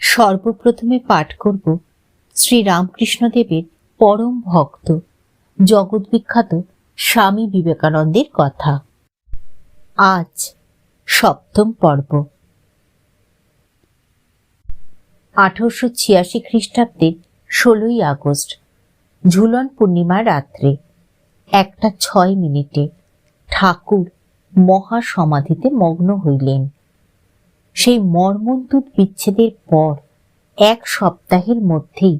সর্বপ্রথমে পাঠ করব শ্রী রামকৃষ্ণদেবের পরম ভক্ত, জগৎবিখ্যাত স্বামী বিবেকানন্দের কথা। আজ সপ্তম পর্ব। আঠারোশো ছিয়াশি খ্রিস্টাব্দের ষোলোই আগস্ট, ঝুলন পূর্ণিমা রাত্রে একটা ছয় মিনিটে ঠাকুর মহা সমাধিতে মগ্ন হইলেন। সেই মর্মন্তুদ বিচ্ছেদের পর, এক সপ্তাহের মধ্যেই,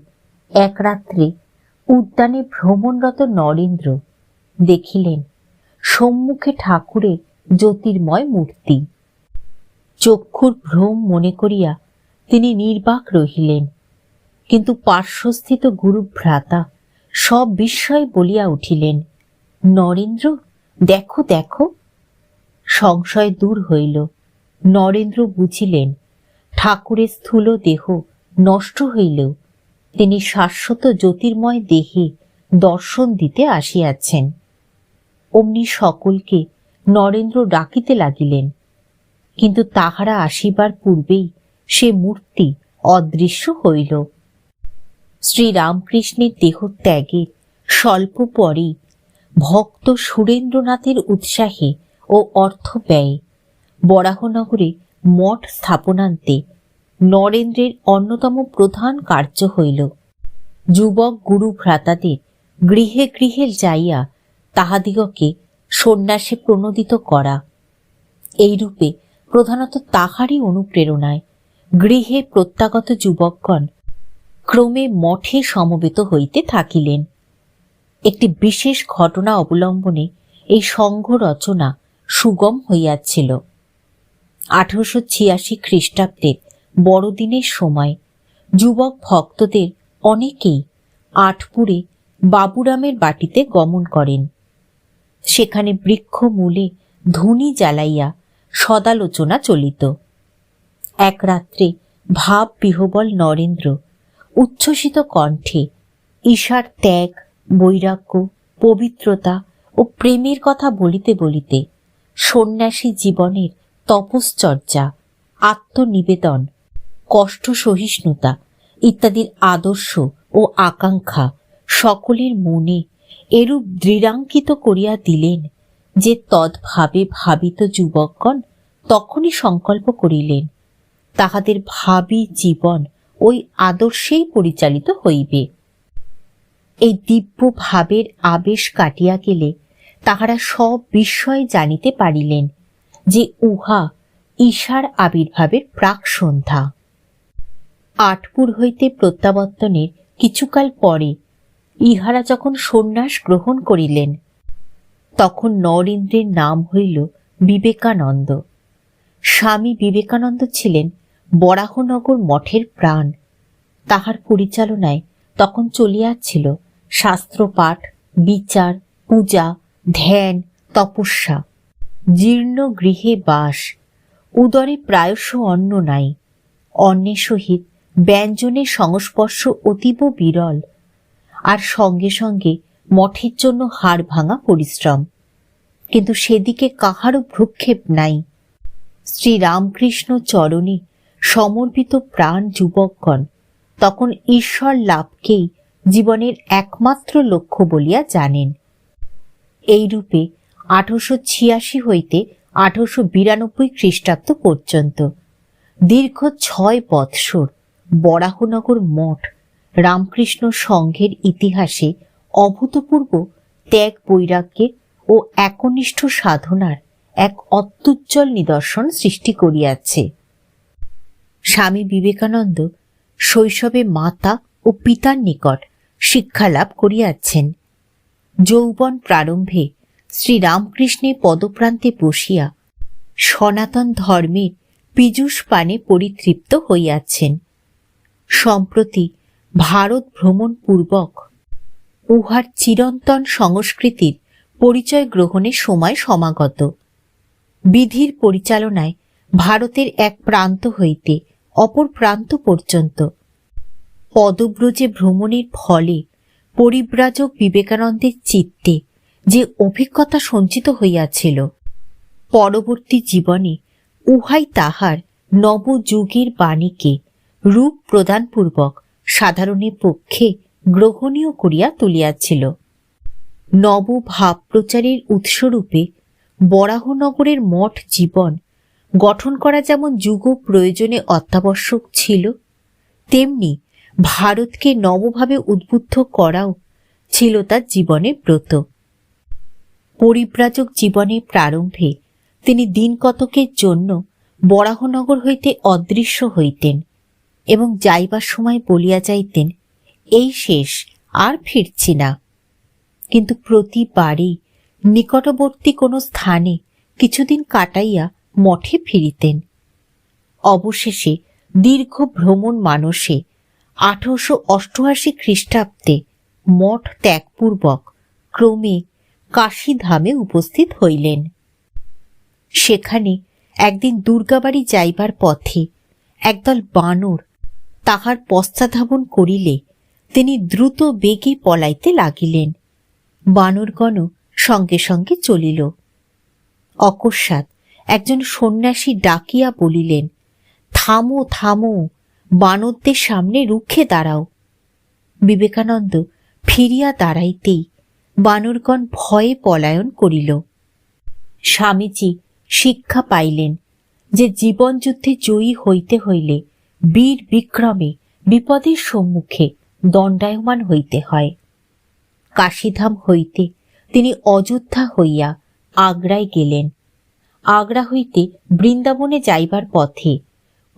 এক রাত্রে উদ্যানে ভ্রমণরত নরেন্দ্র দেখিলেন সম্মুখে ঠাকুরের জ্যোতির্ময় মূর্তি। চক্ষুর ভ্রম মনে করিয়া তিনি নির্বাক রহিলেন, কিন্তু পার্শ্বস্থিত গুরু ভ্রাতা সব বিস্ময় বলিয়া উঠিলেন, নরেন্দ্র, দেখো দেখো। সংশয় দূর হইল। নরেন্দ্র বুঝিলেন, ঠাকুরের স্থূল দেহ নষ্ট হইলেও তিনি শাশ্বত জ্যোতির্ময় দেহে দর্শন দিতে আসিয়াছেন। অমনি সকলকে নরেন্দ্র ডাকিতে লাগিলেন, কিন্তু তাহারা আসিবার পূর্বেই সে মূর্তি অদৃশ্য হইল। শ্রীরামকৃষ্ণের দেহ দেহত্যাগের স্বল্প পরেই ভক্ত সুরেন্দ্রনাথের উৎসাহে ও অর্থ ব্যয়ে বরাহনগরে মঠ স্থাপনান্তে নরেন্দ্রের অন্যতম প্রধান কার্য হইল, যুবক গুরু ভ্রাতাদের গৃহে গৃহে যাইয়া তাহাদিগকে সন্ন্যাসে প্রণোদিত করা। এইরূপে প্রধানত তাহারই অনুপ্রেরণায় গৃহে প্রত্যাগত যুবকগণ ক্রমে মঠে সমবেত হইতে থাকিলেন। একটি বিশেষ ঘটনা অবলম্বনে এই সংঘ রচনা সুগম হইয়াছিল। আঠারোশো ছিয়াশি খ্রিস্টাব্দের বড়দিনের সময় যুবক ভক্তদের অনেকেই আটপুরে বাবুরামের বাটিতে গমন করেন। সেখানে বৃক্ষ মূলে ধুনি জ্বালাইয়া সদালোচনা চলিত। এক রাত্রে ভাব বিহবল নরেন্দ্র উচ্ছ্বসিত কণ্ঠে ঈশার ত্যাগ, বৈরাগ্য, পবিত্রতা ও প্রেমের কথা বলিতে বলিতে সন্ন্যাসী জীবনের তপশ্চর্যা, আত্মনিবেদন কষ্ট সহিষ্ণুতা ইত্যাদির আদর্শ ও আকাঙ্ক্ষা সকলের মনে এরূপ দৃঢ়াঙ্কিত করিয়া দিলেন যে তদ্ভাবে ভাবিত যুবকগণ তখনই সংকল্প করিলেন, তাহাদের ভাবি জীবন ওই আদর্শেই পরিচালিত হইবে। এই দিব্য ভাবের আবেশ কাটিয়া গেলে তাহারা সব বিষয় জানিতে পারিলেন যে উহা ঈশার আবির্ভাবের প্রাক সন্ধ্যা। আটপুর হইতে প্রত্যাবর্তনের কিছুকাল পরে ইহারা যখন সন্ন্যাস গ্রহণ করিলেন, তখন নরেন্দ্রের নাম হইল বিবেকানন্দ। স্বামী বিবেকানন্দ ছিলেন বরাহনগর মঠের প্রাণ। তাহার পরিচালনায় তখন চলিয়াছিল শাস্ত্রপাঠ, বিচার, পূজা, ধ্যান, তপস্যা। জীর্ণ গৃহে বাস, উদরে প্রায়শ অন্ন নাই অন্নের সহিত ব্যঞ্জনের সংস্পর্শ অতীব বিরল, আর সঙ্গে সঙ্গে মঠের জন্য হাড় ভাঙা পরিশ্রম। কিন্তু সেদিকে কাহারও ভ্রুক্ষেপ নাই। শ্রী রামকৃষ্ণ চরণে সমর্পিত প্রাণ যুবকগণ, তখন ঈশ্বর লাভকেই জীবনের একমাত্র লক্ষ্য বলিয়া জানেন। এইরূপে আঠারোশো ছিয়াশি হইতে আঠারোশো বিরানব্বই খ্রিস্টাব্দ পর্যন্ত। দীর্ঘ ছয় বৎসর বরাহনগর মঠ রামকৃষ্ণ সংঘের ইতিহাসে অভূতপূর্ব ত্যাগ বৈরাগ্যের ও একনিষ্ঠ সাধনার এক অত্যুজ্জ্বল নিদর্শন সৃষ্টি করিয়াছে। স্বামী বিবেকানন্দ শৈশবে মাতা ও পিতার নিকট শিক্ষালাভ করিয়াছেন। যৌবন প্রারম্ভে শ্রী রামকৃষ্ণের পদপ্রান্তে বসিয়া সনাতন ধর্মের পীযুষ পানে পরিতৃপ্ত হইয়াছেন। সম্প্রতি ভারত ভ্রমণ পূর্বক উহার চিরন্তন সংস্কৃতির পরিচয় গ্রহণের সময় সমাগত। বিধির পরিচালনায় ভারতের এক প্রান্ত হইতে অপর প্রান্ত পর্যন্ত পদব্রজে ভ্রমণের ফলে পরিব্রাজক বিবেকানন্দের চিত্তে যে অভিজ্ঞতা সঞ্চিত হইয়াছিল। পরবর্তী জীবনে উহাই তাহার নবযুগের বাণীকে রূপ প্রদানপূর্বক সাধারণের পক্ষে গ্রহণীয় করিয়া তুলিয়াছিল। নব ভাব প্রচারের উৎসরূপে বরাহনগরের মঠ জীবন গঠন করা যেমন যুগ প্রয়োজনে অত্যাবশ্যক ছিল, তেমনি ভারতকে নবভাবে উদ্বুদ্ধ করাও ছিল তার জীবনের ব্রত। পরিব্রাজক জীবনের প্রারম্ভে তিনি দিন কতকের জন্য বরাহনগর হইতে অদৃশ্য হইতেন এবং যাইবার সময় বলিয়া যাইতেন, এই শেষ, আর ফিরছি না। কিন্তু প্রতিবারই নিকটবর্তী কোনো স্থানে কিছুদিন কাটাইয়া মঠে ফিরিতেন। অবশেষে দীর্ঘ ভ্রমণ মানসে আঠারোশো অষ্টআশি খ্রিস্টাব্দে মঠ ত্যাগপূর্বক ক্রমে কাশীধামে উপস্থিত হইলেন। সেখানে একদিন দুর্গাবাড়ি যাইবার পথে একদল বানর তাহার পশ্চাধাবন করিলে তিনি দ্রুত বেগে পলাইতে লাগিলেন। বানরগণ সঙ্গে সঙ্গে চলিল। অকস্মাৎ একজন সন্ন্যাসী ডাকিয়া বলিলেন, থামো থামো, বানরদের সামনে রুখে দাঁড়াও। বিবেকানন্দ ফিরিয়া দাঁড়াইতেই বানরগণ ভয়ে পলায়ন করিল। স্বামীজি শিক্ষা পাইলেন যে জীবনযুদ্ধে জয়ী হইতে হইলে বীর বিক্রমে বিপদের সম্মুখে দণ্ডায়মান হইতে হয়। কাশীধাম হইতে তিনি অযোধ্যা হইয়া আগ্রায় গেলেন। আগ্রা হইতে বৃন্দাবনে যাইবার পথে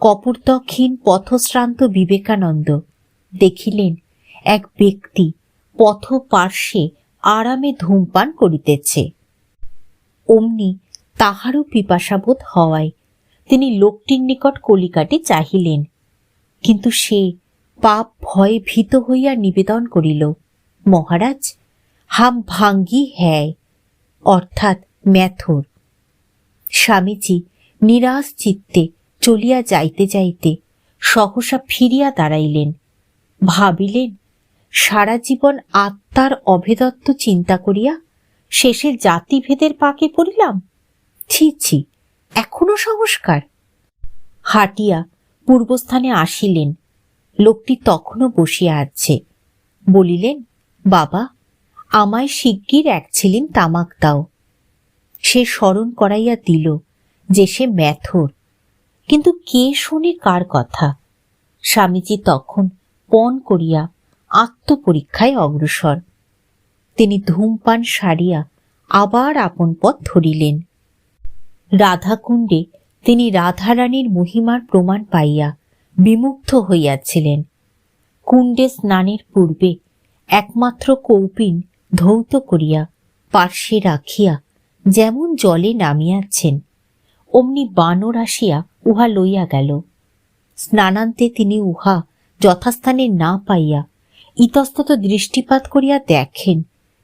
কপুরতক্ষীন পথশ্রান্ত বিবেকানন্দ দেখিলেন এক ব্যক্তি পথ পার্শ্বে আরামে ধূমপান করিতেছে। অমনি তাহারও পিপাসাবোধ হওয়ায় তিনি লোকটির নিকট কলিকাটি চাহিলেন, কিন্তু সে পাপ ভয়ে ভীত হইয়া নিবেদন করিল, মহারাজ, হাম ভাঙ্গি হ্যায়, অর্থাৎ ম্যাথর। স্বামীজি নিরাশ চিত্তে চলিয়া যাইতে যাইতে সহসা ফিরিয়া দাঁড়াইলেন, ভাবিলেন সারা জীবন আত্মার অভেদত্ব চিন্তা করিয়া শেষে জাতিভেদের পাকে পড়িলাম? ছি ছি, এখনও সংস্কার? হাটিয়া পূর্বস্থানে আসিলেন। লোকটি তখনও বসিয়া আছে। বলিলেন, বাবা, আমায় শিগগির এক ছিলেন তামাক দাও। সে স্মরণ করাইয়া দিল যে সে ম্যাথর। কিন্তু কে শোনে কার কথা? স্বামীজি তখন পণ করিয়া আত্মপরীক্ষায় অগ্রসর। তিনি ধূমপান সারিয়া আবার আপন পথ ধরিলেন। রাধাকুণ্ডে তিনি রাধারানীর মহিমার প্রমাণ পাইয়া বিমুগ্ধ হইয়াছিলেন। কুণ্ডে স্নানের পূর্বে একমাত্র কৌপিন ধৌত করিয়া পার্শ্বে রাখিয়া যেমন জলে নামিয়াছেন, অমনি বানর আসিয়া উহা লইয়া গেল। স্নানান্তে তিনি উহা যথাস্থানে না পাইয়া ইতস্তত দৃষ্টিপাত করিয়া দেখেন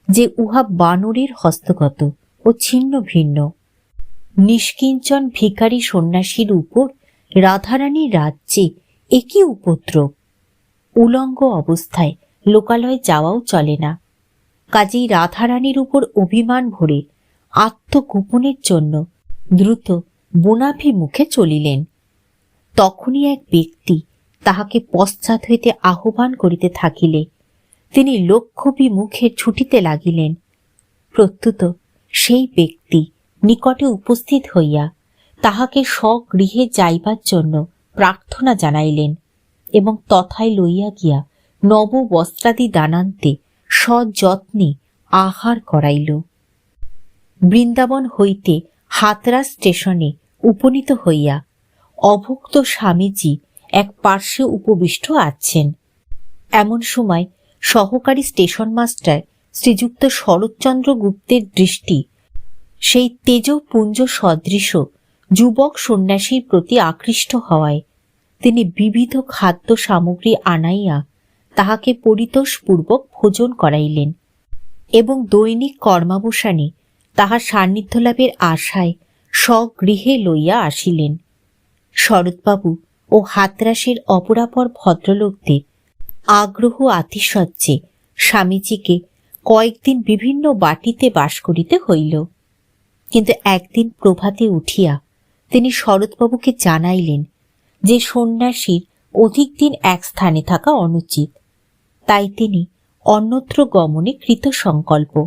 যে উহা বানরের হস্তগত ও ছিন্ন ভিন্ন। নিষ্কিঞ্চন ভিকারী সন্ন্যাসীর উপর রাধারানীর রাজ্যে একই উপদ্রব। উলঙ্গ অবস্থায় লোকালয়ে যাওয়াও চলে না। কাজেই রাধারানীর উপর অভিমান ভরে আত্মগোপনের জন্য দ্রুত বোনাভি মুখে চলিলেন। তখনই এক ব্যক্তি তাহাকে পশ্চাৎ হইতে আহ্বান করিতে থাকিলে। তিনি লক্ষ্যবিমুখে ছুটিতে লাগিলেন। প্রত্যুত সেই ব্যক্তি নিকটে উপস্থিত হইয়া তাহাকে স্বগৃহে যাইবার জন্য প্রার্থনা জানাইলেন এবং তথায় লইয়া গিয়া নব বস্ত্রাদি দানান্তে সযত্নে আহার করাইল। বৃন্দাবন হইতে হাতরা স্টেশনে উপনীত হইয়া অভুক্ত স্বামীজি এক পার্শ্বে উপবিষ্ট আছেন। এমন সময় সহকারী স্টেশন মাস্টার শ্রীযুক্ত শরৎচন্দ্র গুপ্তের দৃষ্টি, সেই তেজপুঞ্জ সদৃশ যুবক সন্ন্যাসীর প্রতি আকৃষ্ট হওয়ায় তিনি বিবিধ খাদ্য সামগ্রী আনাইয়া তাহাকে পরিতোষপূর্বক ভোজন করাইলেন এবং দৈনিক কর্মাবসানে তাহার সান্নিধ্য লাভের আশায় স্বগৃহে লইয়া আসিলেন। শরৎবাবু ও হাতরাসের অপরাপর ভদ্রলোকদের আগ্রহ আতিশয্যে স্বামীজিকে কয়েকদিন বিভিন্ন বাটিতে বাস করিতে হইল। কিন্তু একদিন প্রভাতে উঠিয়া তিনি শরৎবাবুকে জানাইলেন যে সন্ন্যাসীর অধিক দিন এক স্থানে থাকা অনুচিত। তাই তিনি অন্যত্র গমনে কৃত সংকল্প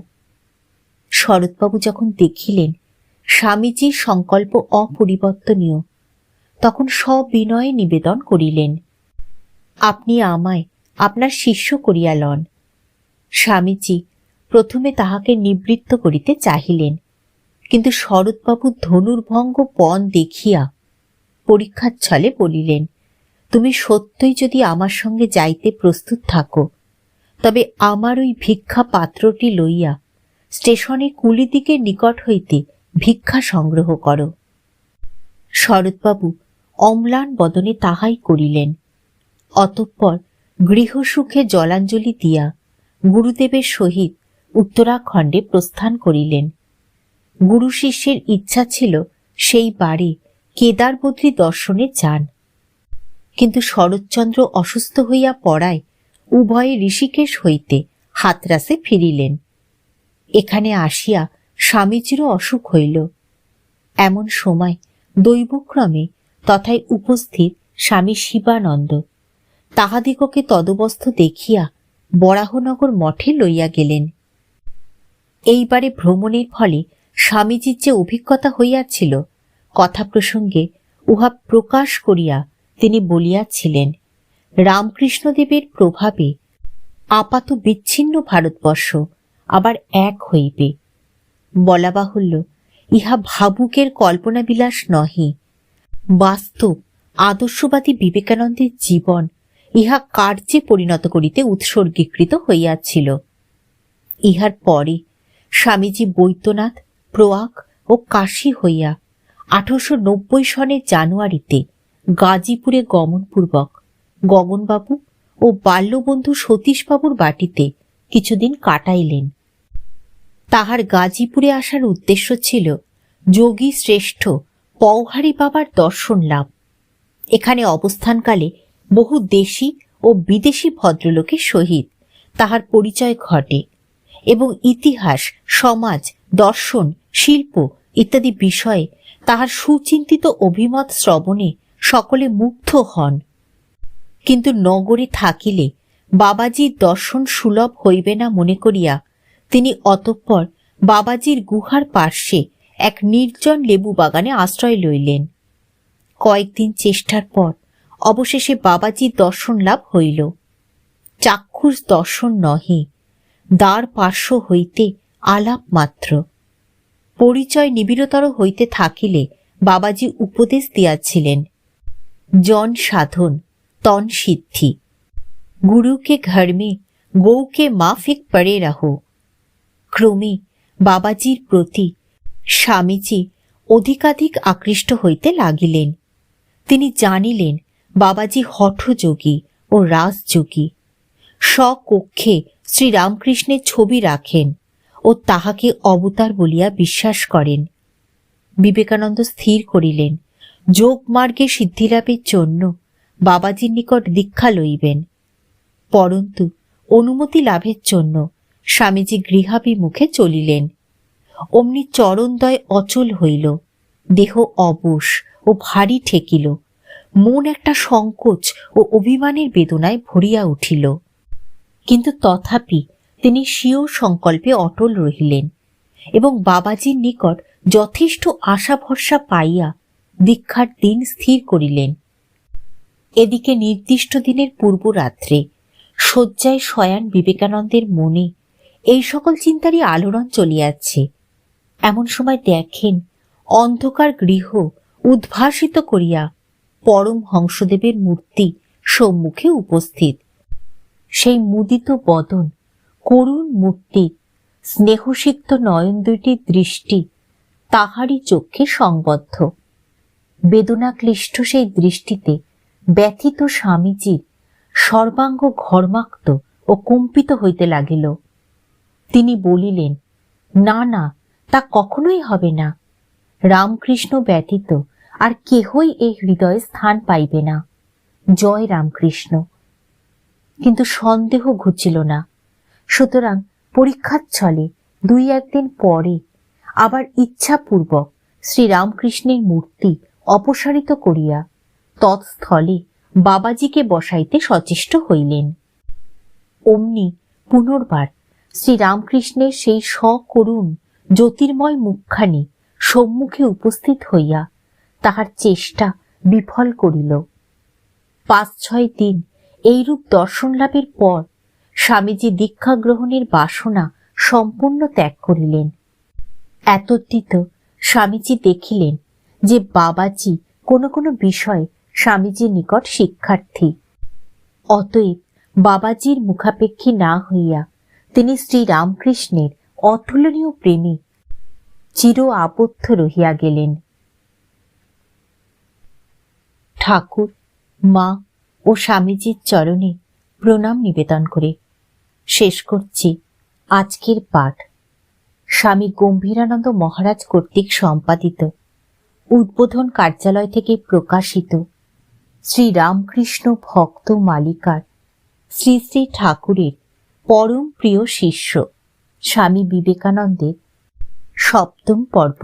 শরৎবাবু যখন দেখিলেন স্বামীজির সংকল্প অপরিবর্তনীয় তখন সবিনয়ে নিবেদন করিলেন। আপনি আমায়, আপনার শিষ্য করিয়া লন। স্বামীজি প্রথমে তাহাকে নিবৃত্ত করিতে চাহিলেন। কিন্তু শরৎবাবু ধনুর্ভঙ্গ পণ দেখিয়া পরীক্ষার ছলে বলিলেন, তুমি সত্যই যদি আমার সঙ্গে যাইতে প্রস্তুত থাকো, তবে আমার ওই ভিক্ষা পাত্রটি লইয়া স্টেশনে কুলিদিকের নিকট হইতে ভিক্ষা সংগ্রহ করো শরৎবাবু অম্লান বদনে তাহাই করিলেন। অতঃপর গৃহসুখে জলাঞ্জলি দিয়া গুরুদেবের সহিত উত্তরাখণ্ডে প্রস্থান করিলেন। গুরু শিষ্যের ইচ্ছা ছিল সেই বারে কেদারবদ্রী দর্শনে যান। কিন্তু শরৎচন্দ্র অসুস্থ হইয়া পড়ায় উভয়ে ঋষিকেশ হইতে হাতরাসে ফিরিলেন। এখানে আসিয়া স্বামীজিরও অসুখ হইল। এমন সময় দৈবক্রমে তথায় উপস্থিত স্বামী শিবানন্দ। তাহাদিগকে তদবস্থ দেখিয়া বরাহনগর মঠে লইয়া গেলেন। এইবারে ভ্রমণের ফলে স্বামীজির যে অভিজ্ঞতা হইয়াছিল, কথা প্রসঙ্গে উহা প্রকাশ করিয়া তিনি বলিয়াছিলেন, রামকৃষ্ণদেবের প্রভাবে আপাত বিচ্ছিন্ন ভারতবর্ষ আবার এক হইবে। বলা বাহুল্য, ইহা ভাবুকের কল্পনাবিলাস নহে। বাস্তব, আদর্শবাদী বিবেকানন্দের জীবন ইহা কার্যে পরিণত করিতে উৎসর্গীকৃত হইয়াছিল। ইহার পরে স্বামীজি বৈদ্যনাথ, প্রয়াগ ও কাশী হইয়া আঠারোশো নব্বই সনের জানুয়ারিতে গাজীপুরে গমনপূর্বক গগনবাবু ও বাল্যবন্ধু সতীশবাবুর বাটিতে কিছুদিন কাটাইলেন। তাহার গাজীপুরে আসার উদ্দেশ্য ছিল যোগী শ্রেষ্ঠ পৌহারি বাবার দর্শন লাভ এখানে অবস্থানকালে বহু দেশি ও বিদেশি ভদ্রলোকের সহিত তাহার পরিচয় ঘটে এবং ইতিহাস, সমাজ, দর্শন, শিল্প ইত্যাদি বিষয়ে তাহার সুচিন্তিত অভিমত শ্রবণে সকলে মুগ্ধ হন। কিন্তু নগরে থাকিলে বাবাজির দর্শন সুলভ হইবে না মনে করিয়া তিনি অতঃপর বাবাজির গুহার পার্শ্বে এক নির্জন লেবু বাগানে আশ্রয় লইলেন। কয়েকদিন চেষ্টার পর অবশেষে বাবাজির দর্শন লাভ হইল। চাক্ষুষ দর্শন নহে, দ্বার পার্শ্ব হইতে আলাপ মাত্র। পরিচয় নিবিড়তর হইতে থাকিলে বাবাজি উপদেশ দিয়াছিলেন, জন সাধন, তন সিদ্ধি। গুরুকে ঘর গৌকে মাফিক পড়ে রাহো। ক্রমে বাবাজির প্রতি স্বামীজি অধিকাধিক আকৃষ্ট হইতে লাগিলেন। তিনি জানিলেন, বাবাজি হঠযোগী ও রাজযোগী। স্বকক্ষে শ্রীরামকৃষ্ণের ছবি রাখেন ও তাহাকে অবতার বলিয়া বিশ্বাস করেন। বিবেকানন্দ স্থির করিলেন যোগ মার্গে সিদ্ধিলাভের জন্য বাবাজির নিকট দীক্ষা লইবেন। পরন্তু অনুমতি লাভের জন্য স্বামীজি গৃহাভিমুখে চলিলেন। অমনি চরণদয় অচল হইল। দেহ অবশ ও ভারী ঠেকিল। মন একটা সংকোচ ও অভিমানের বেদনায় ভরিয়া উঠিল। কিন্তু তথাপি তিনি স্বীয় সংকল্পে অটল রহিলেন এবং বাবাজির নিকট যথেষ্ট আশা ভরসা পাইয়া দীক্ষার দিন স্থির করিলেন। এদিকে নির্দিষ্ট দিনের পূর্ব রাত্রে শয্যায় শয়ান বিবেকানন্দের মনে এই সকল চিন্তারই আলোড়ন চলিয়াছে। এমন সময় দেখেন অন্ধকার গৃহ উদ্ভাসিত করিয়া পরম হংসদেবের মূর্তি সম্মুখে উপস্থিত। সেই মুদিত বদন, করুণ মূর্তি, স্নেহসিক্ত নয়ন দুইটির দৃষ্টি তাহারই চক্ষে সংবদ্ধ। বেদনাক্লিষ্ট সেই দৃষ্টিতে ব্যথিত স্বামীজির সর্বাঙ্গ ঘর্মাক্ত ও কম্পিত হইতে লাগিল। তিনি বলিলেন, না না তা কখনোই হবে না। রামকৃষ্ণ ব্যতীত আর কেহই এই হৃদয়ে স্থান পাইবে না। জয় রামকৃষ্ণ। কিন্তু সন্দেহ ঘুচিল না। সুতরাং পরীক্ষার ছলে দুই একদিন পরে আবার ইচ্ছাপূর্বক শ্রীরামকৃষ্ণের মূর্তি অপসারিত করিয়া তৎস্থলে বাবাজিকে বসাইতে সচেষ্ট হইলেন। অমনি পুনর্বার শ্রীরামকৃষ্ণের সেই সকরুণ জ্যোতির্ময় মুখখানি সম্মুখে উপস্থিত হইয়া তাহার চেষ্টা বিফল করিল। পাঁচ ছয় দিন এইরূপ দর্শন লাভের পর স্বামীজি দীক্ষা গ্রহণের বাসনা সম্পূর্ণ ত্যাগ করিলেন। এতদ্দিত স্বামীজি দেখিলেন যে বাবাজি কোনো কোনো বিষয়ে স্বামীজির নিকট শিক্ষার্থী। অতএব বাবাজির মুখাপেক্ষী না হইয়া তিনি শ্রী রামকৃষ্ণের অতুলনীয় প্রেমে। চির আবদ্ধ রহিয়া গেলেন। ঠাকুর, মা ও স্বামীজির চরণে প্রণাম নিবেদন করে। শেষ করছি আজকের পাঠ। স্বামী গম্ভীরানন্দ মহারাজ কর্তৃক সম্পাদিত। উদ্বোধন কার্যালয় থেকে প্রকাশিত। শ্রী রামকৃষ্ণ ভক্ত মালিকার শ্রী শ্রী ঠাকুরের পরম প্রিয় শিষ্য। স্বামী বিবেকানন্দের সপ্তম পর্ব।